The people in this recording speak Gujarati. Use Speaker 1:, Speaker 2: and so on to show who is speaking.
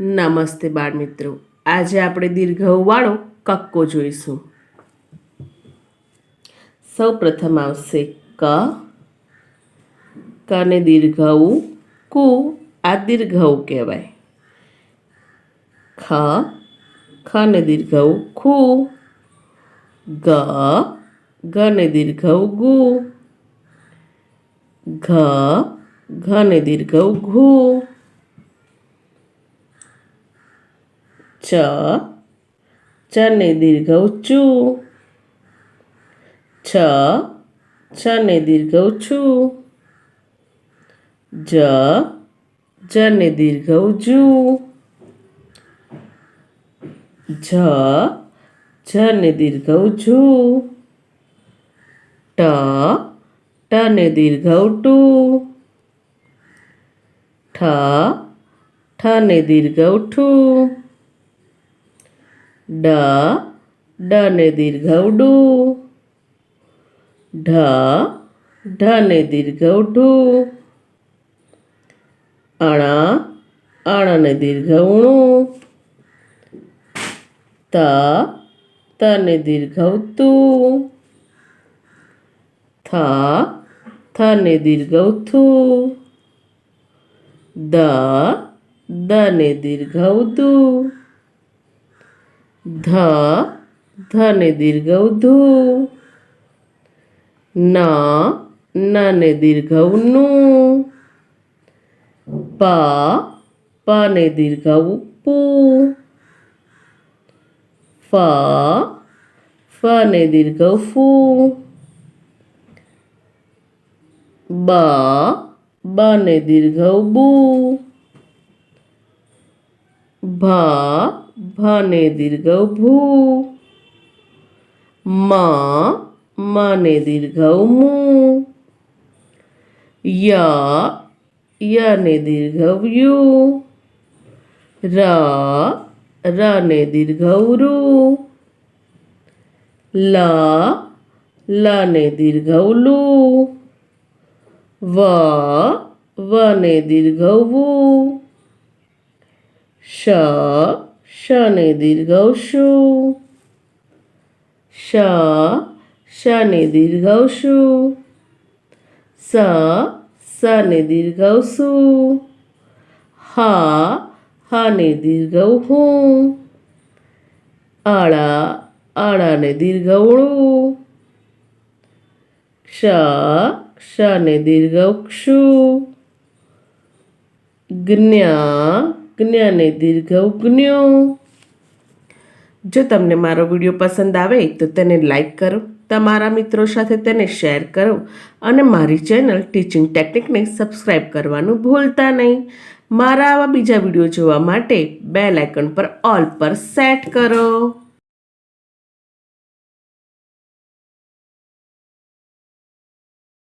Speaker 1: નમસ્તે બાળ મિત્રો આજે આપણે દીર્ઘવાળો કક્કો જોઈશું. સૌ પ્રથમ આવશે ક. કને દીર્ઘઉ કુ, આ દીર્ઘઉ કહેવાય. ખ ખને દીર્ઘઉ ખુ. ગ ગને દીર્ઘઉ ગુ. ઘ ઘને દીર્ઘઉ ઘુ. ચ. ચને દીર્ઘઉ ચુ. છ. છને દીર્ઘઉ છુ જ. જને દીર્ઘઉ જુ. જ જને દીર્ઘઉ જુ. ટ. ટને દીર્ઘઉ ટુ. ઠ. ઠને દીર્ઘઉ ઠુ. ড ডনে দীর্ঘ ডু ঢ ঢনে দীর্ঘ ঢু আড়া আড়ানে দীর্ঘ উণু। ত তনে দীর্ঘ তু থ থনে দীর্ঘ থু দ দনে দীর্ঘ দু ધ, ધને દીર્ઘ ધુ ન, નને દીર્ઘનું પ, પને દીર્ઘ પુ ફ, ફને દીર્ઘ ફુ બ, બને દીર્ઘ બુ ભ ભને દીર્ઘઉ ભૂ મ, મને દીર્ઘઉ મુ ય, યને દીર્ઘઉ યુ ર, રને દીર્ઘઉ રુ લ, લને દીર્ઘઉ લુ વ, વને દીર્ઘઉ শনে দীর্ঘ সু স শনে দীর্ঘ সু স সনে দীর্ঘ সু হ, হনে দীর্ঘ হু আড়া, আড়ানে দীর্ঘ উড়ু শ ಕ್ಷ ನೆ ದೀರ್ಘ ಕ್ಷು ಜ್ಞಾ જ્ઞાને દીર્ઘઉ જ્ઞો જો તમને મારો વીડિયો પસંદ આવે તો તેને લાઈક કરો, તમારા મિત્રો સાથે તેને શેર કરો અને મારી ચેનલ ટીચિંગ ટેકનિકને સબસ્ક્રાઈબ કરવાનું ભૂલતા નહીં. મારા આવા બીજા વીડિયો જોવા માટે બેલ આઇકન પર ઓલ પર સેટ કરો.